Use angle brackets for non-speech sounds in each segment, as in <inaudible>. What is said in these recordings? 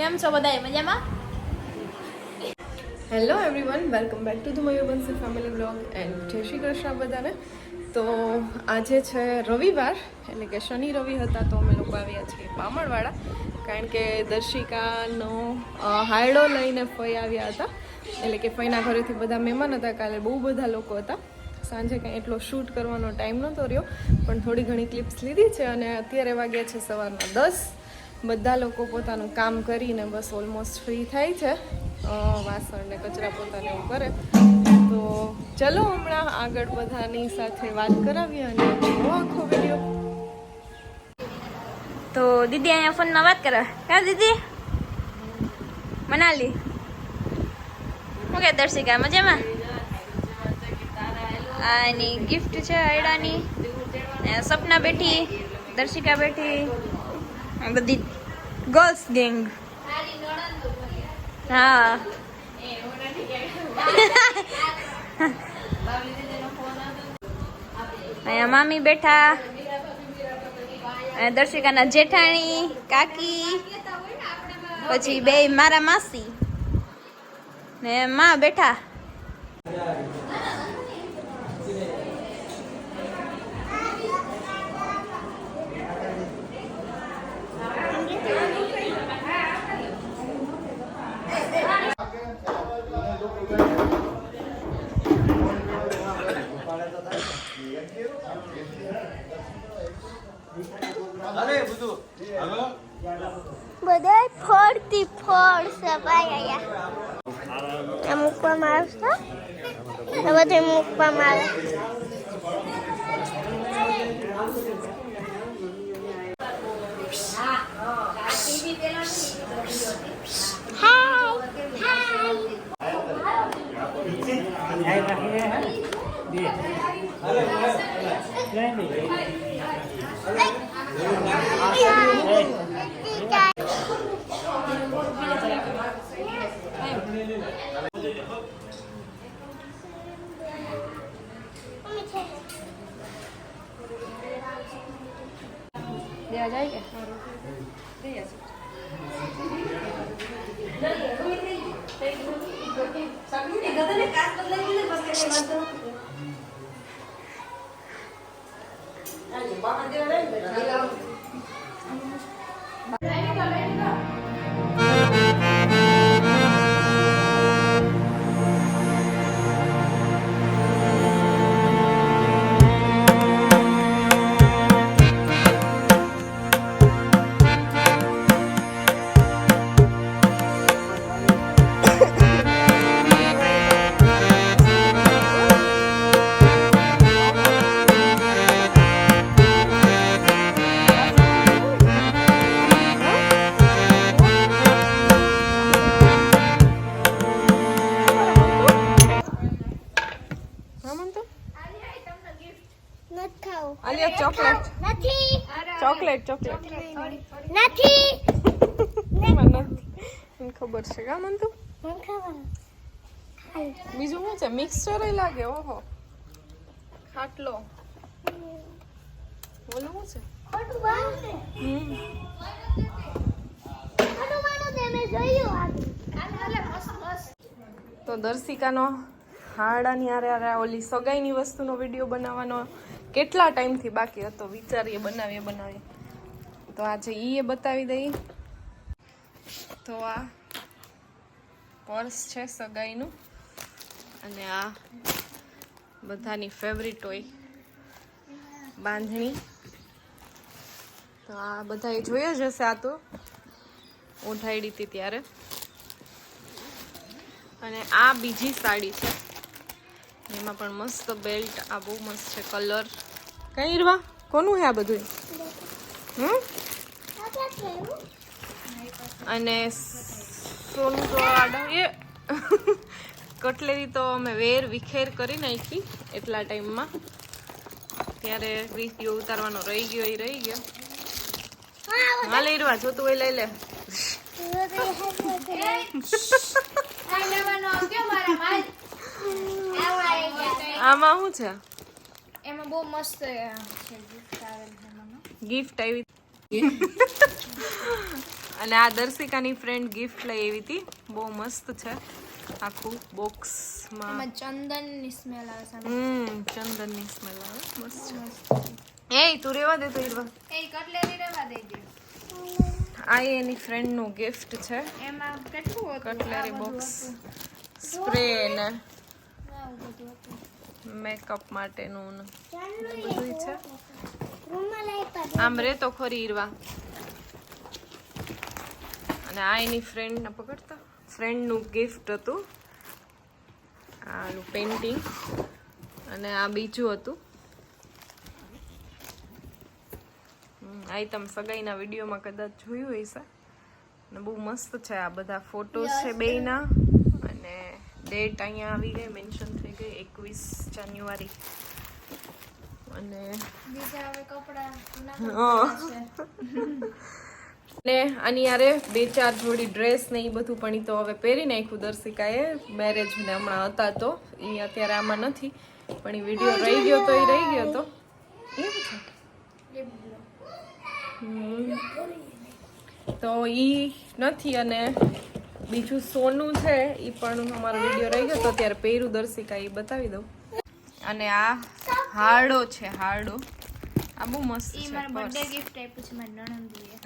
કેમ છો બધા મજામાં? Hello everyone welcome back to the Mayurbansi family blog and જય શ્રી કૃષ્ણ બધાને. તો આજે છે રવિવાર એટલે કે શનિ રવિ હતા તો અમે લોકો આવ્યા છીએ પામણવાળા કારણ કે દર્શિકાનો હાયડો લઈને ફઈ આવ્યા હતા. એટલે કે ફઈના ઘરેથી બધા મહેમાન હતા કાલે બહુ બધા લોકો હતા. સાંજે કંઈ એટલો શૂટ કરવાનો ટાઈમ નહોતો રહ્યો પણ થોડી ઘણી ક્લિપ્સ લીધી છે અને અત્યારે વાગ્યા છે સવારના દસ. બધા લોકો પોતાનું કામ કરીને બસ ઓલમોસ્ટ ફ્રી થાય છે. વાસણ ને કચરા પોતાને એવું કરે. તો ચલો હમણાં આગળ બધાની સાથે વાત કરાવીએ અને આખો વીડિયો તો દીદી અહીંયા ફોનમાં વાત કરે. કા દીદી? મનાલી? શું કે દર્શિકા, મજામાં? આની ગિફ્ટ છે આયડાની. સપના બેઠી, દર્શિકા બેઠી. બધી ગર્લ્સ ગેંગ. હા. અહીંયા મામી બેઠા. દર્શિકાના જેઠાણી, કાકી, પછી બે મારા માસી. ને માં બેઠા. ફળ સપાઈ ગયા આ મૂકવામાં આવશે? આ બધું મૂકવામાં આવે. દેવા જાય કે હા હું ખાવાનું. બીજું શું છે? મિક્સચર લાગે ઓહો. ખાટલો. બોલું શું છે? તો દર્શિકાનો હાડાની આરે આરે ઓલી સગાઈની વસ્તુનો વીડિયો બનાવવાનો કેટલા ટાઈમથી બાકી હતો? વિચારીએ બનાવીએ બનાવીએ. તો આજે એ બતાવી દઈ. તો આ પર્સ છે સગાઈનું. અને આ બધાની ફેવરિટ હોય. બાંધણી. તો આ બધા એ જોયા જ હશે આ તો. ઓઢાડી હતી ત્યારે. અને આ બીજી સાડી છે. એમાં પણ મસ્ત બેલ્ટ આ બહુ મસ્ત છે કલર કઈ રવા કોનું છે આ બધું હમ? અને સોનું તો આડા એ કટલેરી તો અમે વેર વિખેર કરી નાખી એટલા ટાઈમમાં. ત્યારે રીતિયો ઉતારવાનો રહી ગયો એ રહી ગયો. હા લઈ રવા જોતું હોય લઈ લે. આમાં શું છે? એમાં બહુ મસ્ત છે ગિફ્ટ આવી. અને આ દર્શિકાની ફ્રેન્ડ ગિફ્ટ લઈ આવી હતી. બહુ મસ્ત છે. આખું બોક્સમાં ચંદનની ચંદનની સ્મેલ આવે છે. હમ ચંદનની સ્મેલ આવે. મસ્ત છે. એ તું રેવા દે તો ઈરવા એ કટલેરી રેવા દેજે આ એની ફ્રેન્ડનું ગિફ્ટ છે. એમાં કેટલું હતું? Cutlery box. સ્પ્રે ને. મેકઅપ માટેનું બધું છે. આમ રે તો ખરી ઈરવા. અને આ એની ફ્રેન્ડને પકડતા. ફ્રેન્ડનું ગિફ્ટ હતું. આનું પેઇન્ટિંગ અને આ બીજું હતું. આ તમે સગાઈના વિડીયોમાં કદાચ જોયું હશે. અને બહુ મસ્ત છે આ બધા ફોટોસ છે બેયના. અને ડેટ અહીંયા આવી ગઈ મેન્શન થઈ ગઈ એકવીસ જાન્યુઆરી. અને બીજા હવે કપડા. <laughs> ને આની યારે બે ચાર જોડી ડ્રેસ ને એ બધું પણ તો હવે પહેરી નાખ્યું દર્શિકાએ. મેરેજ ને હમણાં હતા તો. એ અત્યારે આમાં નથી. પણ એ વીડિયો રહી ગયો તો એ રહી ગયો તો. તો ઈ નથી અને બીજું સોનું છે એ પણ અમારો વીડિયો રહી ગયો તો ત્યારે પહેર્યું દર્શિકા એ બતાવી દઉં. અને આ હાડો છે, હારડો. આ બહુ મસ્ત ઈ છે મારા બર્થડે ગિફ્ટ આપ્યું છે મારી નણંદીએ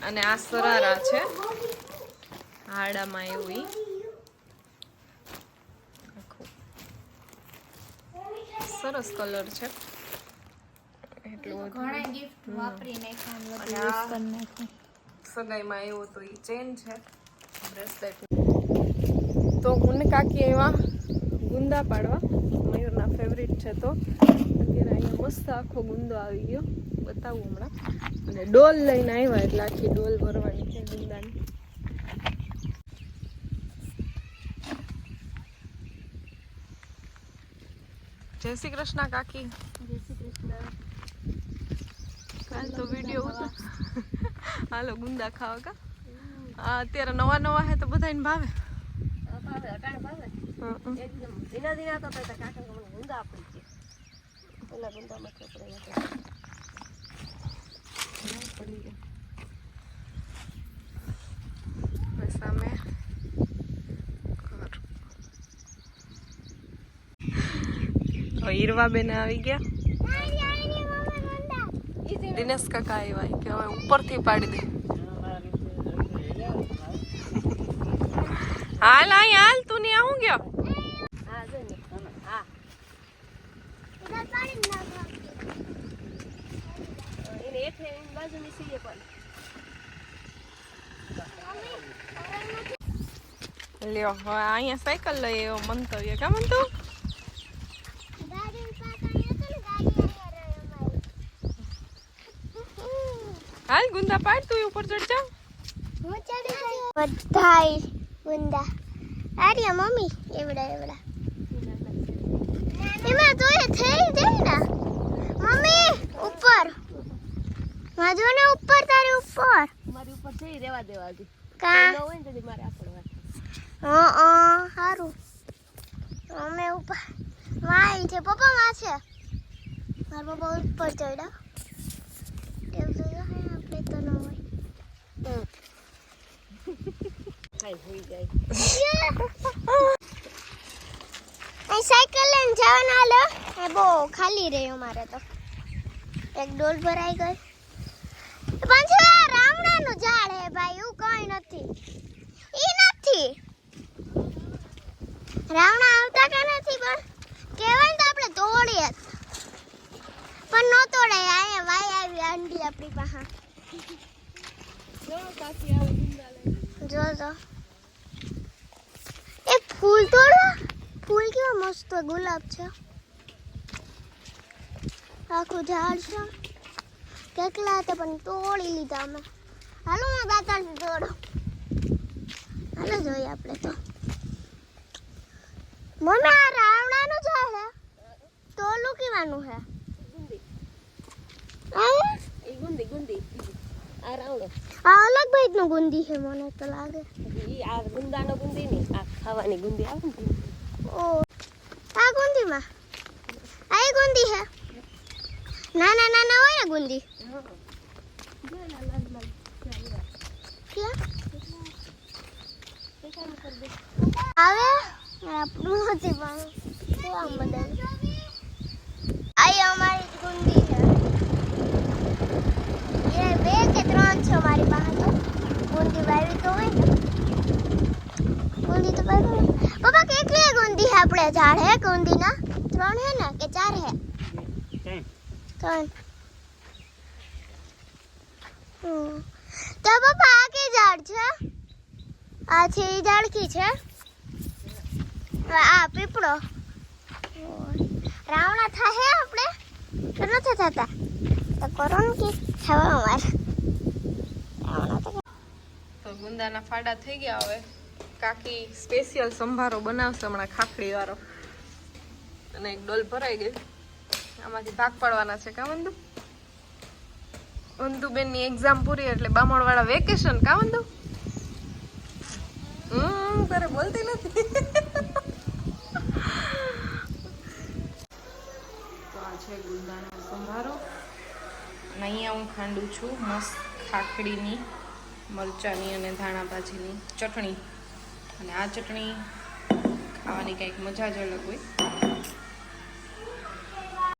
<laughs> અને આ સરારા છે. હાડામાં એવું ઈ. સરસ કલર છે. એટલું ઘણા ગિફ્ટ વાપરી નાખ્યા સગાઈમાં એવો તો એ ચેન છે. બ્રેસલેટ તો હું કાકી એવા ગુંદા પાડવા. ફેવરિટ છે તો. અત્યારે અહીંયા મસ્ત આખો ગુંદો આવી ગયો. બતાવું હમણાં. અને ડોલ લઈને આવ્યા એટલે આખી ડોલ ભરવાની છે ગુંદાની. જય શ્રી કૃષ્ણ કાકી. કાલ તો વીડિયો હાલો ગુંદા ખાવા કા? અત્યારે નવા નવા હે તો બધાને ભાવે. હં, હં. પડી ગયા. હવે સામે ઘર. હવે હીરવાબેન આવી ગયા દિનેશ કાકા આવ્યા કે હવે ઉપરથી પાડી દે હાલ આય હાલ તું ને આવું ગયો લ્યો હવે અહીંયા સાયકલ લઈ એવો મંતવ્ય. કા મંતુ? હાલ ગુંદા પાડ તું ઉપર ચડ જા. બધાય ગુંદા. આર્યા મમ્મી એવડા એવડા. એમાં તો એ થઈ જાય ને. મમ્મી ઉપર. માજો ને ઉપર તારે ઉપર. મારી ઉપર જઈ રેવા દેવા દે કા? ન હોય ને મારે આપણવા હા હા સારું અમે ઉપર. માં છે પપ્પા માં છે. મારા પપ્પા ઉપર ચડ્યા. એવું તો આપણે તો ન હોય. <laughs> કાંઈ હોઈ જાય. <laughs> જવાના, હાલો. એ બહુ ખાલી રહ્યો મારે તો. એક ડોલ ભરાઈ ગઈ. પણ છે રામણાનું ઝાડ હે ભાઈ, એવું કઈ નથી. ઈ નથી. રાવણા આવતા કે નથી પણ કહેવાય તો આપણે તોડીએ. પણ ન તોડાય અહીંયા વાય આવી આંડી આપણી પાસે. જો જો. એ ફૂલ તોડવા ફૂલ કેવા મસ્ત ગુલાબ છે? આખું ઝાડ છે. કેટલા હતા પણ તોડી લીધા અમે. હાલો હું દાતાને તોડો હાલો જોઈએ આપણે તો. મમ્મી આ રાવણાનું ઝાડ હે? તોલું કેવાનું હે? ગુંદી એ ગુંદી ગુંદી. આ રાવણો. આ અલગ ભાઈનું ગુંદી છે મને તો લાગે. આ ગુંદાનો ગુંદી નહીં આ ખાવાની ગુંદી આવે ને. ઓ આ ગુંદીમાં આ એ ગુંદી હે નાના નાના હોય ને ગુંદી આવે આપણું નથી પણ કેવા બધા આ અમારી જ ગુંદી છે એ બે કે ત્રણ છે મારી પાસે તો ગુંદી વાવી તો હોય ને ગુંદી તો વાવી હોય. પપ્પા કેટલી ગુંદી હે આપણે ઝાડ હે કુંદીના ત્રણ હે ને કે ચાર હે? ત્રણ. હમ. તો પપ્પા આ કે ઝાડ છે? આ છે એ ઝાડ કી છે. આ પીપળો. રાવણા થાય આપણે? તો નથી થતા. તો કરો ને કે થવા અમારે. રાવણા તો તો ગુંદાના ફાડા થઈ ગયા હવે. કાકી સ્પેશિયલ સંભારો બનાવશે હમણાં ખાખડી વાળો અને એક ડોલ ભરાઈ ગઈ. આમાંથી ભાગ પાડવાના છે કા વંદુ વંદુ બેનની એક્ઝામ પૂરી એટલે બામણ વાળા વેકેશન કા વંદુ હમ, તારે બોલતી નથી. તો આ છે ગુંદાનો સંભારો. અને અહીંયા હું ખાંડું છું, મસ્ત ખાખડીની, મરચાની અને ધાણા ભાજીની ચટણી. અને આ ચટણી ખાવાની કંઈક મજા જ અલગ હોય.